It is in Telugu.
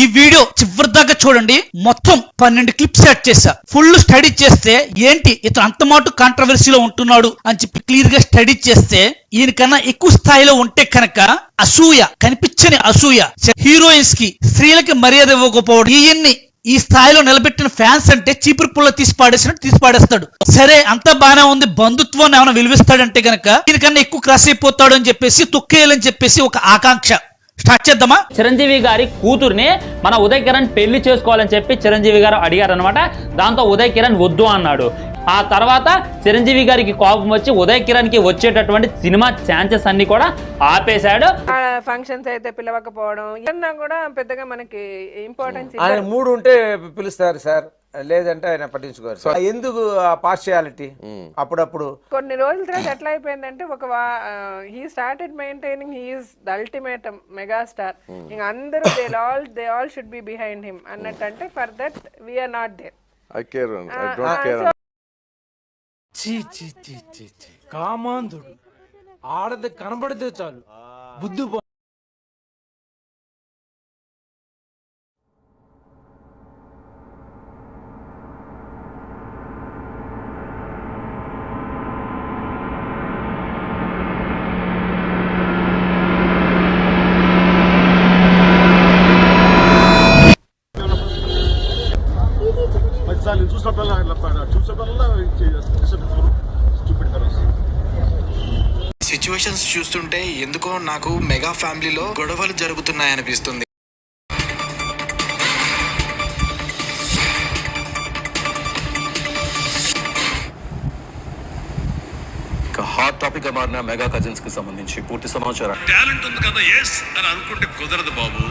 ఈ వీడియో చివరి దాకా చూడండి. మొత్తం పన్నెండు క్లిప్స్ సెట్ చేశా. ఫుల్ స్టడీ చేస్తే ఏంటి? ఇతను అంత మాటు కాంట్రవర్సీలో ఉంటున్నాడు అని చెప్పి క్లియర్గా స్టడీ చేస్తే ఈయనకన్నా ఎక్కువ స్థాయిలో ఉంటే కనుక అసూయ కనిపించని అసూయ హీరోయిన్స్కి స్త్రీలకి మర్యాద ఇవ్వకపోవడం ఈయన్ని ఈ స్థాయిలో నిలబెట్టిన ఫ్యాన్స్ అంటే చీపురు పుల్ల తీసి పాడేసినట్టు తీసి పాడేస్తాడు. సరే అంతా బానే ఉంది. బంధుత్వాన్ని ఏమైనా విలువిస్తాడంటే గనక దీనికన్నా ఎక్కువ క్రాస్ అయిపోతాడు అని చెప్పేసి తొక్కేయాలని చెప్పేసి ఒక ఆకాంక్ష. స్టార్ట్ చేద్దామా? చిరంజీవి గారి కూతుర్ని మన ఉదయ్ కిరణ్ పెళ్ళి చేసుకోవాలని చెప్పి చిరంజీవి గారు అడిగారు అనమాట దాంతో ఉదయ్ కిరణ్ వద్దు అన్నాడు. ఆ తర్వాత చిరంజీవి గారికి కోపం వచ్చి ఉదయ్ కిరణ్కి వచ్చేటటువంటి సినిమా ఛాన్సెస్ అన్ని కూడా ఆపేశాడు. ఫంక్షన్స్ అయితే పిలవకపోవడం ఇవన్నా కూడా పెద్దగా మనకి ఇంపార్టెన్స్ మూడు ఉంటే పిలుస్తారు సార్. లేదంటే ఆయన పట్టించుకోరు ఎందుకు ఆ పార్షియాలిటీ అప్పుడప్పుడు కొన్ని రోజుల తర్వాత ఎట్లా అయిపోయిందంటే ఒక he started maintaining he is the ultimate megastar ఇంకా అందరూ they all they all should be behind him అన్నట్టు అంటే for that we are not there care. I don't care. చీ చీ చీ చీ చీ కామాంధుడు. ఆడది కనబడితే చాలు. బుద్ధి చూసినప్పుడల్లా ఇట్లా చూసినప్పుడల్లా చూపెడతారు. సిచ్యువేషన్స్ చూస్తుంటే ఎందుకో నాకు మెగా ఫ్యామిలీలో గొడవలు జరుగుతున్నాయనిపిస్తుంది. ఇక హాట్ టాపిక్గా మారిన మెగా కజిన్స్కి సంబంధించి పూర్తి సమాచారం. టాలెంట్ ఉంది కదా ఎస్ అని అనుకుంటే కుదరదు బాబు.